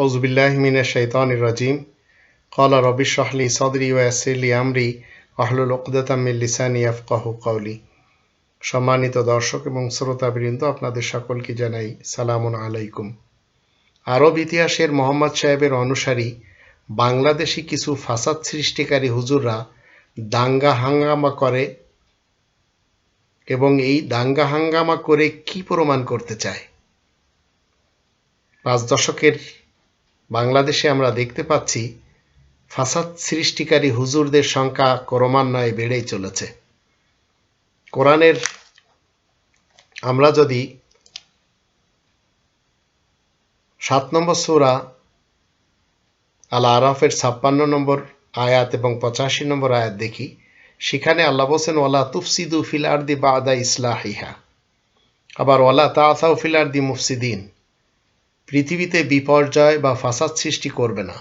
হৌজবিল্লাহ মিনা শৈতান রাজিম। কলা রবিশ রাহলি সদরি ওয়াসিরলি আমরি আহলুল ওকদাতামিল লিসানি আফকাহ কাউলি সম্মানিত দর্শক এবং শ্রোতা বৃন্দ আপনাদের সকলকে জানাই সালাম আলাইকুম। আরব ইতিহাসের মোহাম্মদ সাহেবের অনুসারী বাংলাদেশি কিছু ফাসাদ সৃষ্টিকারী হুজুররা দাঙ্গা হাঙ্গামা করে এবং এই দাঙ্গা হাঙ্গামা করে কি প্রমাণ করতে চায়? পাঁচ দশকের বাংলাদেশে আমরা দেখতে পাচ্ছি ফাসাদ সৃষ্টিকারী হুজুরদের সংখ্যা ক্রমান্বয়ে বেড়েই চলেছে। কোরআনের আমরা যদি সাত নম্বর সূরা আল আরাফের ছাপ্পান্ন নম্বর আয়াত এবং পঁচাশি নম্বর আয়াত দেখি, সেখানে আল্লাহ বলছেন, ওয়ালা তুফসিদু ফিল আরদি বাদা ইসলাহিহা। আবার ওলা তাসাউ ফিল আরদি মুফসিদিন। পৃথিবীতে বিপর্যয় বা ফাসাদ সৃষ্টি করবে না।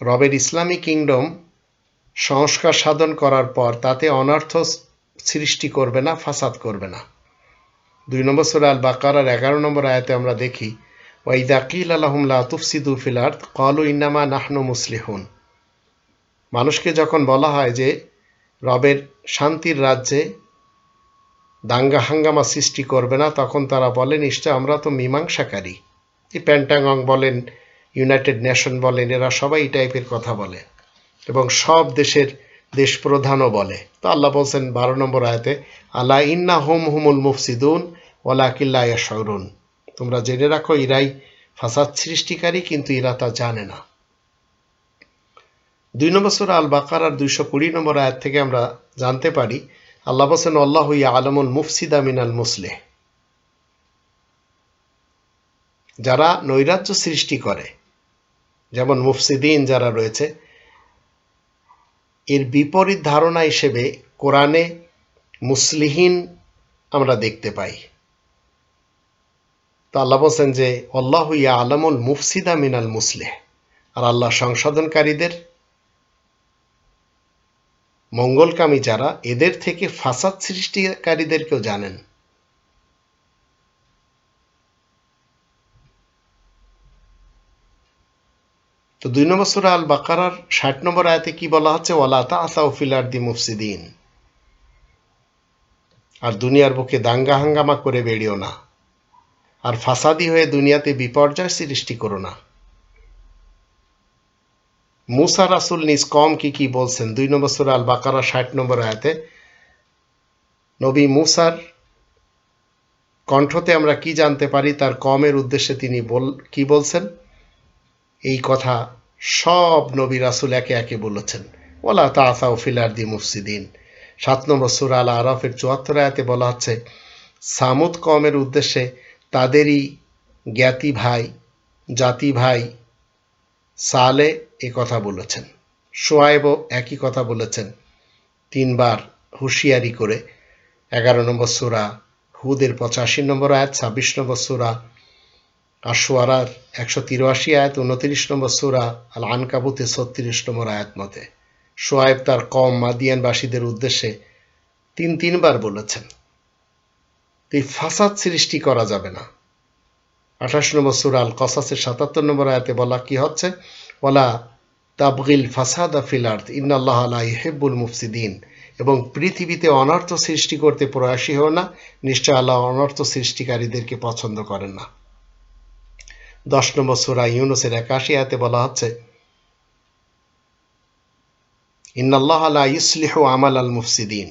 রবের ইসলামী কিংডম সংস্কার সাধন করার পর তাতে অনর্থ সৃষ্টি করবে না, ফাসাদ করবে না। দুই নম্বর সুরা আল বাকারার এগারো নম্বর আয়াতে আমরা দেখি ওয়াইদা কিল আলহম লা তুফসিদু ফিল আর্থ কলু ইন্নামা নাহনু মুসলিহুন। মানুষকে যখন বলা হয় যে রবের শান্তির রাজ্যে দাঙ্গা হাঙ্গামা সৃষ্টি করবে না, তখন তারা বলে নিশ্চয় আমরা তো মীমাংসাকারী। এই প্যান্টাগং বলেন, ইউনাইটেড নেশন বলেন, এরা সবাই এই টাইপের কথা বলে। এবং সব দেশের দেশ প্রধানও বলে। তো আল্লাহ বলছেন বারো নম্বর আয়তে আল্লাহ ইন্না হোম হুমুল মুফসিদুন ওলা কিল্লা ইয়াশরুন তোমরা জেনে রাখো, ইরাই ফাসাদ সৃষ্টিকারী, কিন্তু ইরা তা জানে না। দুই নম্বর সুরা আল বাকার আর দুইশো কুড়ি নম্বর আয়াত থেকে আমরা জানতে পারি আল্লাহ বসেন আল্লাহ আলমুল মুফসিদা মিনাল মুসলে যারা নৈরাজ্য সৃষ্টি করে, যেমন মুফসিদিন যারা রয়েছে, এর বিপরীত ধারণা হিসেবে কোরআনে মুসলিহীন আমরা দেখতে পাই। তো আল্লাহ বলছেন যে, আল্লাহ ইয়া আলমুল মুফসিদা মিনাল মুসলেহ। আর আল্লাহ সংশোধনকারীদের মঙ্গলকামী যারা এদের থেকে ফাসাদ সৃষ্টিকারীদেরকেও জানেন। তো দুই নম্বর সুরা আল বাকারার ষাট নম্বর আয়াতে কি বলা হচ্ছে? ওয়ালা তা আসাউফিলার দি মুফসিদিন। আর দুনিয়ার বুকে দাঙ্গা হাঙ্গামা করে বেরিও না। আর ফাসাদি হয়ে দুনিয়াতে বিপর্যয় সৃষ্টি করো না। মুসা রাসুল নিজ কম কি কি বলছেন? দুই নম্বর সুরা আল বাকারা ষাট নম্বর আয়াতে, নবী মুসার কণ্ঠতে আমরা কি জানতে পারি? তার কমের উদ্দেশ্যে তিনি বল, কি বলছেন? এই কথা সব নবী রাসুল একে একে বলেছেন। ওলা তাসাউ ফিলার দি মুফসিদিন। সাত নম্বর সুরা আল আরফের চুয়াত্তর আয়াতে বলা হচ্ছে, সামুদ কমের উদ্দেশ্যে তাদেরই জ্ঞাতি ভাই, জাতি ভাই সালে এ কথা বলেছেন। সোয়াইবও একই কথা বলেছেন। তিনবার হুঁশিয়ারি করে এগারো নম্বর সুরা, হুদের পঁচাশি নম্বর আয়াত, ছাব্বিশ নম্বর সুরা আশোয়ারার একশো তিরাশি আয়াত, উনত্রিশ নম্বর সুরা আল আনকাবুতে ছত্রিশ নম্বর আয়াত মতে। সোয়াইব তার কম মাদিয়ানবাসীদের উদ্দেশ্যে তিন তিনবার বলেছেন। এই ফাসাদ সৃষ্টি করা যাবে না। আঠাশ নম্বর সুরা আল কসাসের সাতাত্তর নম্বর আয়াতে বলা কি হচ্ছে? বলা তাবগিল ফাসাদ ফিল আর্থ ইন্নাল্লাহ আলা ইহেব্বুল মুফসিদিন। এবং পৃথিবীতে অনর্থ সৃষ্টি করতে প্রয়াসী হও না, নিশ্চয় আল্লাহ অনর্থ সৃষ্টিকারীদেরকে পছন্দ করেন না। দশ নম্বর সুরা ইউনুসের একাশি আয়াতে বলা হচ্ছে, ইন্নাল্লাহ আলা ইসলিহ আমাল আল মুফসিদিন।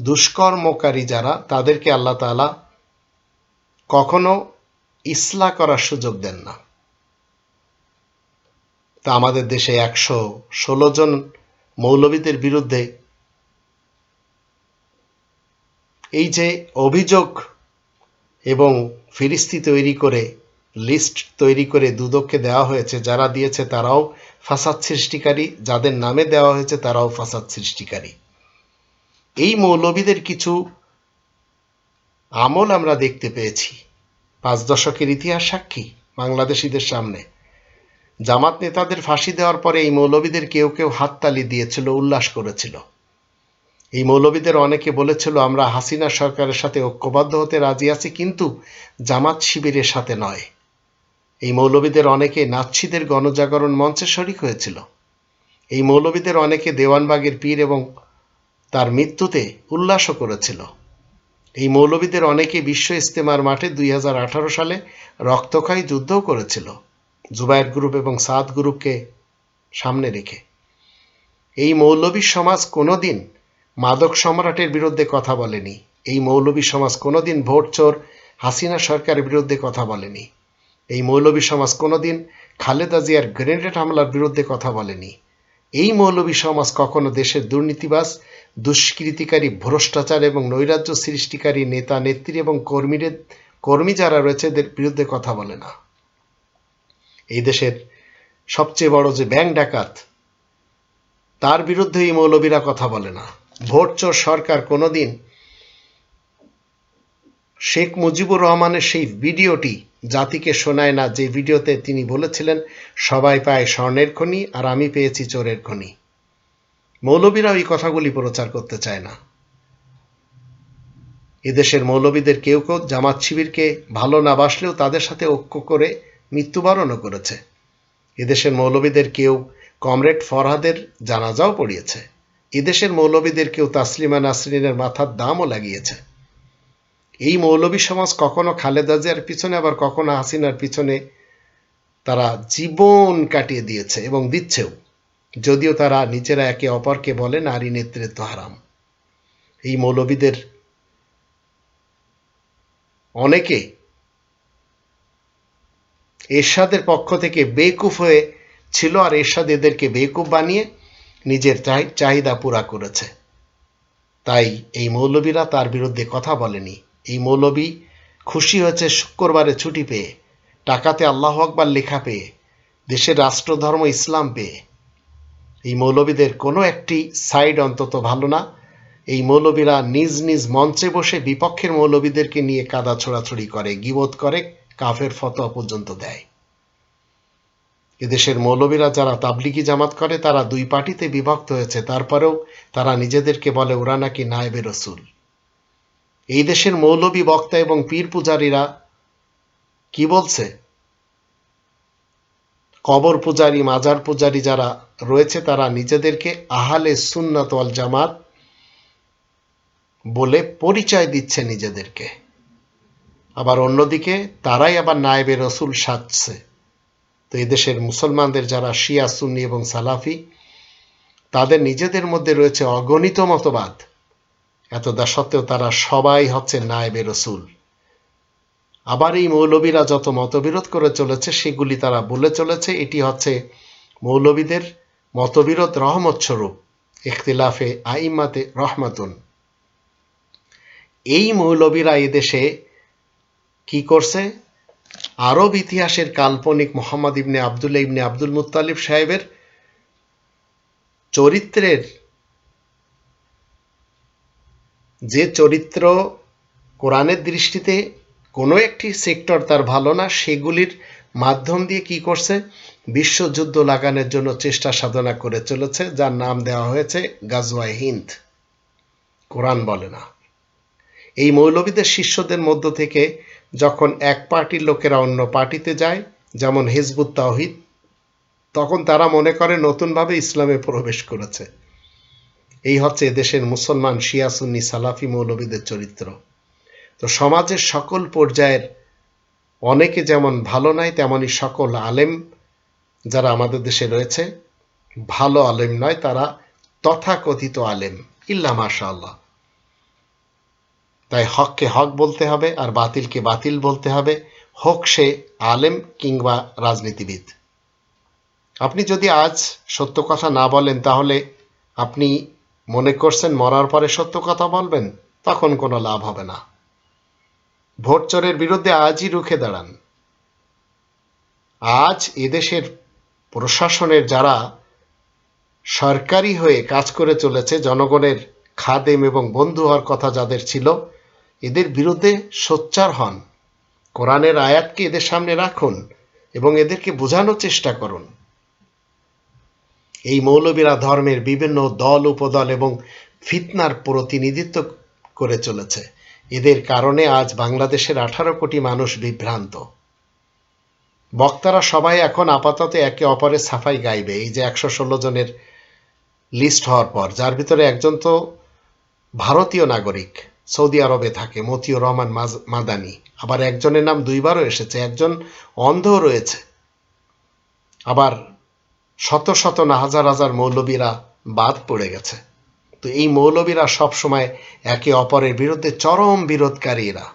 দুষ্কর্মকারী যারা, তাদেরকে আল্লাহ তালা কখনো ইসলা করার সুযোগ দেন না। তা আমাদের দেশে একশো ষোলো জন মৌলবীদের বিরুদ্ধে এই যে অভিযোগ এবং ফিরিস্তি তৈরি করে, লিস্ট তৈরি করে দুদককে দেওয়া হয়েছে, যারা দিয়েছে তারাও ফাসাদ সৃষ্টিকারী, যাদের নামে দেওয়া হয়েছে তারাও ফাসাদ সৃষ্টিকারী। এই মৌলবীদের কিছু আমল আমরা দেখতে পেয়েছি। পাঁচ দশকের ইতিহাস সাক্ষী বাংলাদেশিদের সামনে। জামাত নেতাদের ফাঁসি দেওয়ার পরে এই মৌলবীদের কেউ কেউ হাততালি দিয়েছিল, উল্লাস করেছিল। এই মৌলবীদের অনেকে বলেছিল, আমরা হাসিনা সরকারের সাথে ঐক্যবদ্ধ হতে রাজি আছি, কিন্তু জামাত শিবিরের সাথে নয়। এই মৌলবীদের অনেকে নাচ্ছিদের গণজাগরণ মঞ্চে শরিক হয়েছিল। এই মৌলবীদের অনেকে দেওয়ানবাগের পীর এবং তার মৃত্যুতে উল্লাসও করেছিল। এই মৌলবীদের অনেকে বিশ্ব ইস্তেমার মাঠে দুই হাজার আঠারো সালে রক্তক্ষয়ী যুদ্ধও করেছিল। জুবায়ের গ্রুপ এবং সাদ গ্রুপকে সামনে রেখে। এই মৌলবী সমাজ কোনোদিন মাদক সম্রাটের বিরুদ্ধে কথা বলেনি। এই মৌলবী সমাজ কোনোদিন ভোট চোর হাসিনা সরকারের বিরুদ্ধে কথা বলেনি। এই মৌলবী সমাজ কোনোদিন খালেদা জিয়ার গ্রেনেড হামলার বিরুদ্ধে কথা বলেনি। এই মৌলবী সমাজ কখনো দেশের দুর্নীতিবাজ দুষ্কৃতিকারী, ভ্রষ্টাচার এবং নৈরাজ্য সৃষ্টিকারী নেতা, নেত্রী এবং কর্মীদের, কর্মী যারা রয়েছে, এদের বিরুদ্ধে কথা বলে না। এই দেশের সবচেয়ে বড় যে ব্যাংক ডাকাত, তার বিরুদ্ধে এই মৌলবীরা কথা বলে না। ভোট চোর সরকার কোনোদিন শেখ মুজিবুর রহমানের সেই ভিডিওটি জাতিকে শোনায় না, যে ভিডিওতে তিনি বলেছিলেন, সবাই পায় স্বর্ণের খনি আর আমি পেয়েছি চোরের খনি। মৌলবীরাও এই কথাগুলি প্রচার করতে চায় না। এদেশের মৌলবীদের কেউ কেউ জামাত শিবিরকে ভালো না বাসলেও তাদের সাথে ঐক্য করে মৃত্যুবরণও করেছে। এদেশের মৌলবীদের কেউ কমরেড ফরহাদের জানাজাও পড়িয়েছে। এদেশের মৌলবীদের কেউ তাসলিমা নাসরিনের মাথার দামও লাগিয়েছে। এই মৌলবী সমাজ কখনো খালেদা জিয়ার পিছনে, আবার কখনো হাসিনার পিছনে তারা জীবন কাটিয়ে দিয়েছে এবং দিচ্ছেও। যদিও তারা নিজেরা একে অপরকে বলে নারী নেতৃত্ব হারাম। এই মৌলবীদের অনেকে এরশাদের পক্ষ থেকে বেকুফ হয়ে ছিল আর এরশাদ এদেরকে বেকুফ বানিয়ে নিজের চাহিদা পুরা করেছে। তাই এই মৌলবীরা তার বিরুদ্ধে কথা বলেনি। এই মৌলবী খুশি হয়েছে শুক্রবারে ছুটি পেয়ে, টাকাতে আল্লাহ আকবার লেখা পেয়ে, দেশের রাষ্ট্রধর্ম ইসলাম পেয়ে। এই মৌলবীদের কোনো একটি সাইড অন্তত ভালো না। এই মৌলবীরা নিজ নিজ মঞ্চে বসে বিপক্ষের মৌলবীদেরকে নিয়ে কাদা ছোড়াছড়ি করে, গিবোধ করে, কাফের ফতোয়া পর্যন্ত দেয়। এদেশের মৌলবীরা যারা তাবলিগি জামাত করে, তারা দুই পার্টিতে বিভক্ত হয়েছে। তারপরেও তারা নিজেদেরকে বলে, ওরা নাকি নায়েবে রসুল। এই দেশের মৌলবী বক্তা এবং পীর পূজারীরা কি বলছে? কবর পূজারী, মাজার পূজারী যারা রয়েছে, তারা নিজেদেরকে আহালে সুন্নাত ওয়াল জামাত বলে পরিচয় দিচ্ছে নিজেদেরকে। আবার অন্যদিকে তারাই আবার নায়েবে রসুল সাজছে। তো এদেশের মুসলমানদের যারা শিয়া, সুন্নি এবং সালাফি, তাদের নিজেদের মধ্যে রয়েছে অগণিত মতবাদ। এতদা সত্ত্বেও তারা সবাই হচ্ছে নায়েবে রসুল। আবার এই মৌলবীরা যত মতবিরোধ করে চলেছে, সেগুলি তারা বলে চলেছে। এটি হচ্ছে মৌলবীদের মতবিরোধ রহমত স্বরূপ। ইখতিলাফে আইমাতে রহমাতুন। এই মৌলবীরা এদেশে কি করছে? আরব ইতিহাসের কাল্পনিক মোহাম্মদ ইবনে আবদুল্লাহ ইবনে আব্দুল মুতালিব সাহেবের চরিত্রের, যে চরিত্র কোরআনের দৃষ্টিতে কোনো একটি সেক্টর তার ভালো না, সেগুলির মাধ্যম দিয়ে কি করছে? বিশ্বযুদ্ধ লাগানোর জন্য চেষ্টা সাধনা করে চলেছে, যার নাম দেওয়া হয়েছে গাজওয়াই হিন্দ। কোরআন বলে না। এই মৌলবীদের শিষ্যদের মধ্য থেকে যখন এক পার্টির লোকেরা অন্য পার্টিতে যায়, যেমন হিজবুত তাওহিদ, তখন তারা মনে করে নতুনভাবে ইসলামে প্রবেশ করেছে। এই হচ্ছে এদেশের মুসলমান শিয়া সুন্নি সালাফি মৌলবীদের চরিত্র। তো সমাজের সকল পর্যায়ের অনেকে যেমন ভালো নয় তেমনই সকল আলেম যারা আমাদের দেশে রয়েছে, ভালো আলেম নয়, তারা তথাকথিত আলেম। ইল্লা মাশাআল্লাহ। তাই হককে হক বলতে হবে আর বাতিলকে বাতিল বলতে হবে। হোক সে আলেম কিংবা রাজনীতিবিদ। আপনি যদি আজ সত্য কথা না বলেন, তাহলে আপনি মনে করছেন মরার পরে সত্য কথা বলবেন, তখন কোনো লাভ হবে না। ভোট চোরের বিরুদ্ধে আজই রুখে দাঁড়ান। আজ এদেশের প্রশাসনের যারা সরকারি হয়ে কাজ করে চলেছে, জনগণের খাদেম এবং বন্ধু হওয়ার কথা যাদের ছিল, এদের বিরুদ্ধে সোচ্চার হন। কোরআনের আয়াতকে এদের সামনে রাখুন এবং এদেরকে বোঝানোর চেষ্টা করুন। এই মৌলবীরা ধর্মের বিভিন্ন দল, উপদল এবং ফিতনার প্রতিনিধিত্ব করে চলেছে। এদের কারণে আজ বাংলাদেশের আঠারো কোটি মানুষ বিভ্রান্ত। বক্তারা সবাই এখন আপাতত একে অপরের সাফাই গাইবে। এই যে একশো ষোলো জনের লিস্ট হওয়ার পর, যার ভিতরে একজন তো ভারতীয় নাগরিক, সৌদি আরবে থাকে, মতিউর রহমান মাদানি। আবার একজনের নাম দুইবারও এসেছে, একজন অন্ধ রয়েছে। আবার শত শত না হাজার হাজার মৌলবীরা বাদ পড়ে গেছে। তো এই মৌলবীরা সবসময় একে অপরের বিরুদ্ধে চরম বিরোধকারী এরা।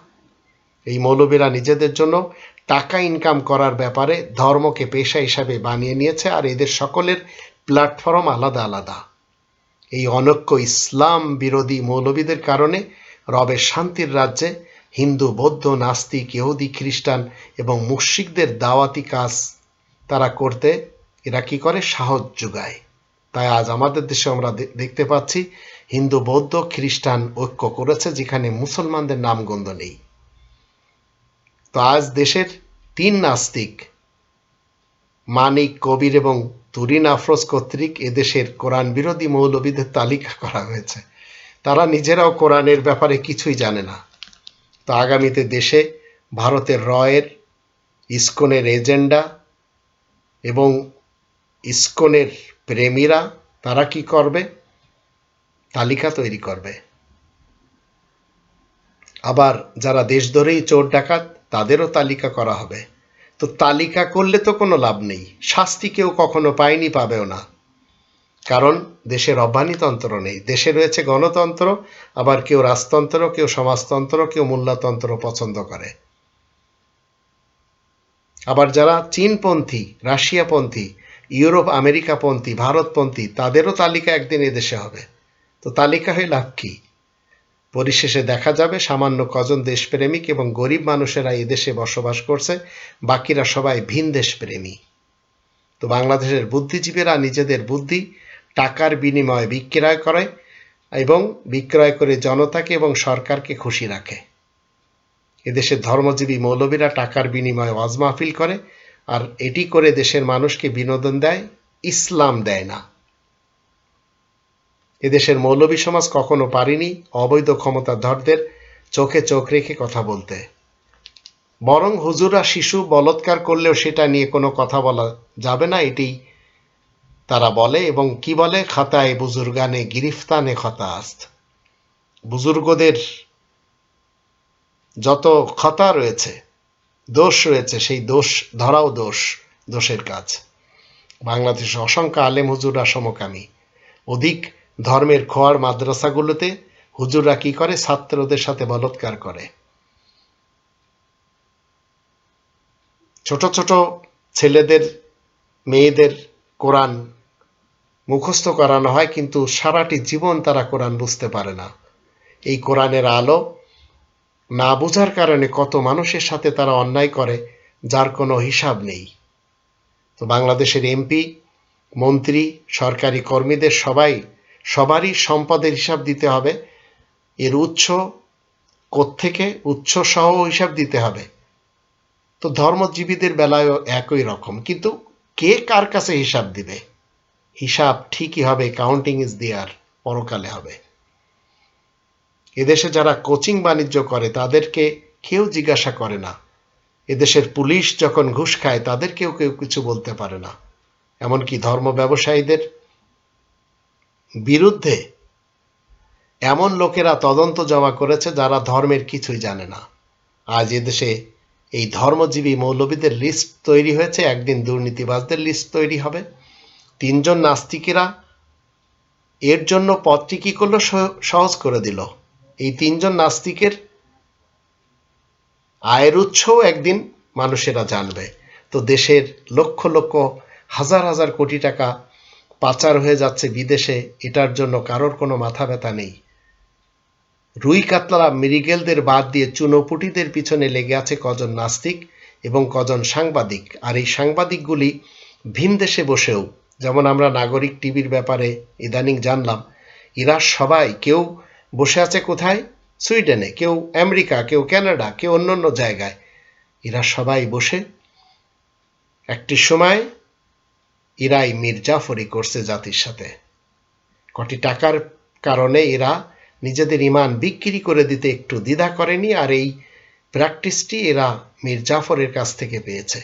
এই মৌলবীরা নিজেদের জন্য টাকা ইনকাম করার ব্যাপারে ধর্মকে পেশা হিসাবে বানিয়ে নিয়েছে আর এদের সকলের প্ল্যাটফর্ম আলাদা আলাদা। এই অনৈক্য ইসলাম বিরোধী মৌলবীদের কারণে রবের শান্তির রাজ্যে হিন্দু, বৌদ্ধ, নাস্তিক, ইহুদি, খ্রিস্টান এবং মুশিকদের দাওয়াতি কাজ তারা করতে এরা কি করে? সাহস যোগায়। তাই আজ আমাদের দেশে আমরা দেখতে পাচ্ছি হিন্দু, বৌদ্ধ, খ্রিস্টান ঐক্য করেছে, যেখানে মুসলমানদের নামগন্ধ নেই। তো আজ দেশের তিন নাস্তিক, মানিক, কবির এবং তুরিন আফরোজ কর্তৃক এদেশের কোরআন বিরোধী মৌলবীদের তালিকা করা হয়েছে। তারা নিজেরাও কোরআনের ব্যাপারে কিছুই জানে না। তো আগামীতে দেশে ভারতের রয়ের, ইসকনের এজেন্ডা এবং ইসকনের প্রেমীরা তারা কি করবে? তালিকা তৈরি করবে। আবার যারা দেশ ধরেই চোর ডাকাত, তাদেরও তালিকা করা হবে। তো তালিকা করলে তো কোনো লাভ নেই। শাস্তি কেউ কখনো পায়নি, পাবেও না। কারণ দেশের অভ্যানীতন্ত্র নেই। দেশে রয়েছে গণতন্ত্র, আবার কেউ রাজতন্ত্র, কেউ সমাজতন্ত্র, কেউ মূল্যতন্ত্র পছন্দ করে। আবার যারা চীনপন্থী, রাশিয়াপন্থী ইউরোপ, আমেরিকাপন্থী, ভারতপন্থী, তাদেরও তালিকা একদিন এদেশে হবে। তো তালিকা হয়ে লাভ কি? পরিশেষে দেখা যাবে, সামান্য কজন দেশপ্রেমিক এবং গরিব মানুষেরা এদেশে বসবাস করছে, বাকিরা সবাই ভিন দেশপ্রেমী। তো বাংলাদেশের বুদ্ধিজীবীরা নিজেদের বুদ্ধি, টাকার বিনিময়ে বিক্রয় করে এবং বিক্রয় করে জনতাকে এবং সরকারকে খুশি রাখে। এদেশের ধর্মজীবী মৌলবীরা টাকার বিনিময়ে ওয়াজ মাহফিল করে আর এটি করে দেশের মানুষকে বিনোদন দেয়, ইসলাম দেয় না। এদেশের মৌলবী সমাজ কখনো পারেনি অবৈধ ক্ষমতা ক্ষমতাধরদের চোখে চোখ রেখে কথা বলতে। বরং হুজুরা শিশু বলৎকার করলেও সেটা নিয়ে কোনো কথা বলা যাবে না, এটি তারা বলে এবং কি বলে? খাতায় বুজুর্গানে গিরিফতানে খতা খতাস্ত। বুজুর্গদের যত খতা রয়েছে দোষ রয়েছে, সেই দোষ, ধরাও দোষ, দোষের কাজ। বাংলাদেশে অসংখ্য আলেম হুজুররা সমকামী। অধিক ধর্মের খোয়ার মাদ্রাসাগুলোতে হুজুররা কি করে? ছাত্রদের সাথে বলৎকার করে। ছোট ছোট ছেলেদের, মেয়েদের কোরআন মুখস্থ করানো হয়, কিন্তু সারাটি জীবন তারা কোরআন বুঝতে পারে না। এই কোরআনের আলো না বোঝার কারণে কত মানুষের সাথে তারা অন্যায় করে, যার কোনো হিসাব নেই। তো বাংলাদেশের এমপি, মন্ত্রী, সরকারি কর্মীদের সবাই, সবারই সম্পদের হিসাব দিতে হবে। এর উৎস কোত্থেকে? উৎস সহ হিসাব দিতে হবে। তো ধর্মজীবীদের বেলায়ও একই রকম। কিন্তু কে কার কাছে হিসাব দিবে? হিসাব ঠিকই হবে কাউন্টিং ইজ দেয়ার পরকালে হবে। এদেশে যারা কোচিং বাণিজ্য করে, তাদেরকে কেউ জিজ্ঞাসা করে না। এদেশের পুলিশ যখন ঘুষ খায়, তাদেরকেও কেউ কিছু বলতে পারে না। এমনকি ধর্ম ব্যবসায়ীদের বিরুদ্ধে এমন লোকেরা তদন্ত জমা করেছে যারা ধর্মের কিছুই জানে না। আজ এদেশে এই ধর্মজীবী মৌলবীদের লিস্ট তৈরি হয়েছে। একদিন দুর্নীতিবাজদের লিস্ট তৈরি হবে। তিনজন নাস্তিকেরা এর জন্য পথটি কি করল? সহ- সহজ করে দিল। এই তিনজন নাস্তিকের আয়ের উৎসও একদিন মানুষেরা জানবে। তো দেশের লক্ষ লক্ষ, হাজার হাজার কোটি টাকা পাচার হয়ে যাচ্ছে বিদেশে, এটার জন্য কারোর কোনো মাথা ব্যথা নেই। রুই কাতলা মৃগেলদের বাদ দিয়ে চুনোপুটিদের পিছনে লেগে আছে কজন নাস্তিক এবং কজন সাংবাদিক। আর এই সাংবাদিকগুলি ভিন দেশে বসেও, যেমন আমরা নাগরিক টিভির ব্যাপারে ইদানিং জানলাম, এরা সবাই কেউ বসে আছে কোথায়? সুইডেনে, কেউ আমেরিকা, কেউ কানাডা, কেউ অন্য অন্য জায়গায়। এরা সবাই বসে। একটি সময় এরাই মির্জাফরি করছে জাতির সাথে। কটি টাকার কারণে এরা নিজেদের ইমান বিক্রি করে দিতে একটু দ্বিধা করেনি, আর এই প্র্যাকটিসটি এরা মীর জাফরের কাছ থেকে পেয়েছে।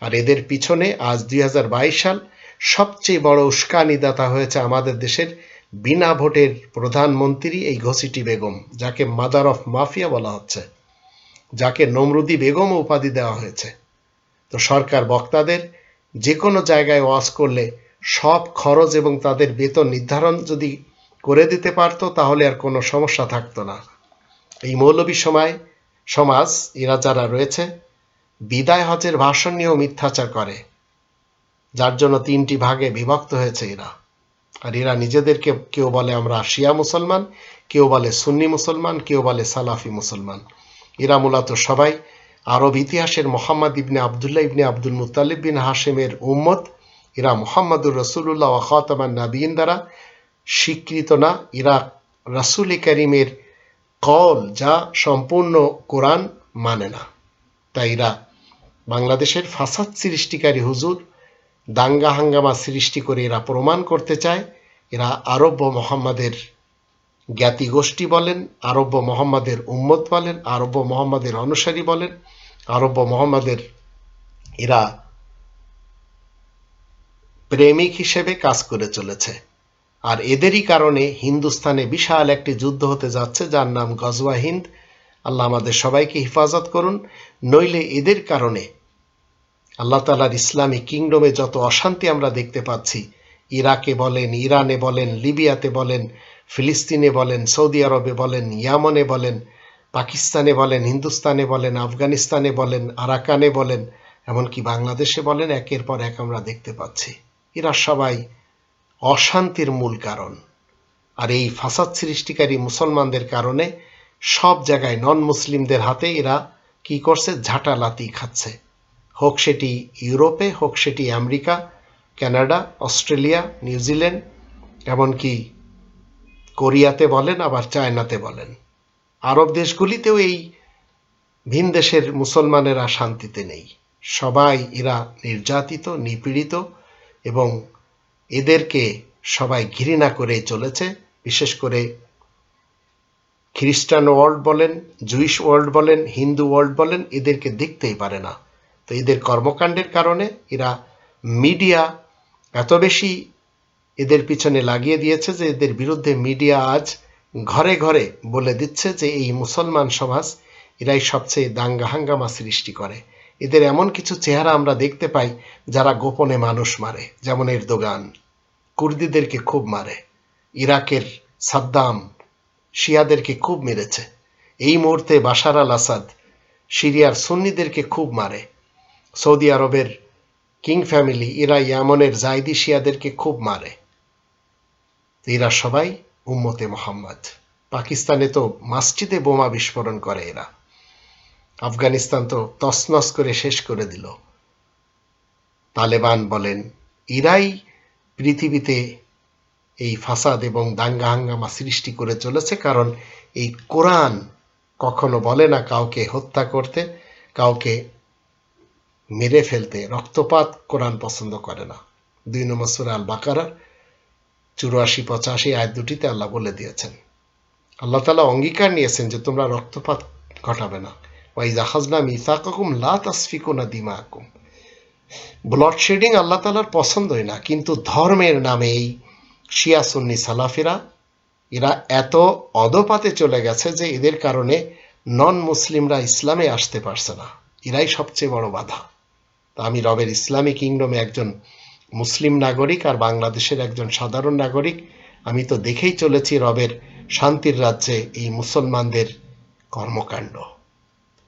আর এদের পিছনে আজ দুই হাজার বাইশ সাল সবচেয়ে বড় উস্কানিদাতা হয়েছে আমাদের দেশের বিনা ভোটের প্রধানমন্ত্রী এই ঘসিটি বেগম, যাকে মাদার অফ মাফিয়া বলা হচ্ছে, যাকে নমরুদি বেগম উপাধি দেওয়া হয়েছে। তো সরকার বক্তাদের যে কোনো জায়গায় ওয়াজ করলে সব খরচ এবং তাদের বেতন নির্ধারণ যদি করে দিতে পারতো, তাহলে আর কোনো সমস্যা থাকতো না। এই মৌলবী সময়, সমাজ, এরা যারা রয়েছে, বিদায় হজের ভাষণ নিয়েও মিথ্যাচার করে, যার জন্য তিনটি ভাগে বিভক্ত হয়েছে এরা। আর এরা নিজেদেরকে কেউ বলে আমরা শিয়া মুসলমান, কেউ বলে সুন্নি মুসলমান, কেউ বলে সালাফি মুসলমান। এরা মূলত সবাই আরব ইতিহাসের মোহাম্মদ ইবনে আবদুল্লাহ ইবনে আব্দুল মুতালিব বিন হাশেমের উম্মত। এরা মোহাম্মদুর রসুল্লাহ ওয়াখাতামান নাবিন দ্বারা স্বীকৃত না। এরা রাসুল করিমের কল যা সম্পূর্ণ কোরআন মানে না। তাই এরা বাংলাদেশের ফাসাদ সৃষ্টিকারী হুজুর দাঙ্গা হাঙ্গামা সৃষ্টি করে এরা প্রমাণ করতে চায়, এরা আরব্য মোহাম্মদের জ্ঞাতি গোষ্ঠী বলেন আরব্য মোহাম্মদের উম্মত বলেন আরব্য মোহাম্মদের অনুসারী বলেন আরব্য মোহাম্মদের এরা প্রেমিক হিসেবে কাজ করে চলেছে। আর এদেরই কারণে হিন্দুস্তানে বিশাল একটি যুদ্ধ হতে যাচ্ছে, যার নাম গজওয়া হিন্দ। আল্লাহ আমাদের সবাইকে হেফাজত করুন। নইলে এদের কারণে আল্লাহ তালার ইসলামী কিংডমে যত অশান্তি আমরা দেখতে পাচ্ছি, ইরাকে বলেন, ইরানে বলেন, লিবিয়াতে বলেন, ফিলিস্তিনে বলেন, সৌদি আরবে বলেন, ইয়ামনে বলেন, পাকিস্তানে বলেন, হিন্দুস্তানে বলেন, আফগানিস্তানে বলেন, আরাকানে বলেন, এমনকি বাংলাদেশে বলেন, একের পর এক আমরা দেখতে পাচ্ছি। এরা সবাই অশান্তির মূল কারণ। আর এই ফাসাদ সৃষ্টিকারী মুসলমানদের কারণে সব জায়গায় নন মুসলিমদের হাতে এরা কি করছে? ঝাঁটালাতি খাচ্ছে। হোক সেটি ইউরোপে, হোক সেটি আমেরিকা, কানাডা, অস্ট্রেলিয়া, নিউজিল্যান্ড, এমনকি কোরিয়াতে বলেন, আবার চায়নাতে বলেন। আরব দেশগুলিতেও এই ভিন দেশের মুসলমানেরা শান্তিতে নেই। সবাই এরা নির্যাতিত, নিপীড়িত এবং এদেরকে সবাই ঘৃণা করে চলেছে। বিশেষ করে খ্রিস্টান ওয়ার্ল্ড বলেন, জুইশ ওয়ার্ল্ড বলেন, হিন্দু ওয়ার্ল্ড বলেন, এদেরকে দেখতেই পারে না। তো এদের কর্মকাণ্ডের কারণে এরা মিডিয়া এত বেশি এদের পিছনে লাগিয়ে দিয়েছে যে এদের বিরুদ্ধে মিডিয়া আজ ঘরে ঘরে বলে দিচ্ছে যে এই মুসলমান সমাজ এরাই সবচেয়ে দাঙ্গা হাঙ্গামা সৃষ্টি করে। এদের এমন কিছু চেহারা আমরা দেখতে পাই যারা গোপনে মানুষ মারে, যেমন এর দোগান কুর্দিদেরকে খুব মারে। ইরাকের সাদ্দাম শিয়াদেরকে খুব মেরেছে। এই মুহূর্তে বাশার আল আসাদ সিরিয়ার সুন্নিদেরকে খুব মারে। সৌদি আরবের কিং ফ্যামিলি এরা ইয়ামনের জাইদি শিয়াদেরকে খুব মারে। এরা সবাই উম্মতে মোহাম্মদ। পাকিস্তানে তো মাসজিদে বোমা বিস্ফোরণ করে এরা। আফগানিস্তান তো তসনস করে শেষ করে দিল। তালেবান বলেন, ইরাই পৃথিবীতে এই ফাসাদ এবং দাঙ্গা হাঙ্গামা সৃষ্টি করে চলেছে কারণ এই কোরআন কখনো বলে না কাউকে হত্যা করতে, কাউকে মেরে ফেলতে রক্তপাত কোরআন পছন্দ করে না। দুই নম্বর সুরা আল বাকারা চুরাশি পঁচাশি আয় দুটিতে আল্লাহ বলে দিয়েছেন। আল্লাহ তালা অঙ্গীকার নিয়েছেন যে তোমরা রক্তপাত ঘটাবে না। ওয়াই জাহাজনা মিসাকুম লা তাসফিকুনা দিমাকুম। ব্লড শেডিং আল্লাহ তালার পছন্দই না, কিন্তু ধর্মের নামে এই শিয়া, সুন্নি, সালাফিরা, এরা এত অদপাতে চলে গেছে যে এদের কারণে নন মুসলিমরা ইসলামে আসতে পারছে না। এরাই সবচেয়ে বড় বাধা। আমি রবের ইসলামী কিংডমে একজন মুসলিম নাগরিক আর বাংলাদেশের একজন সাধারণ নাগরিক, আমি তো দেখেই চলেছি রবের শান্তির রাজ্যে এই মুসলমানদের কর্মকাণ্ড।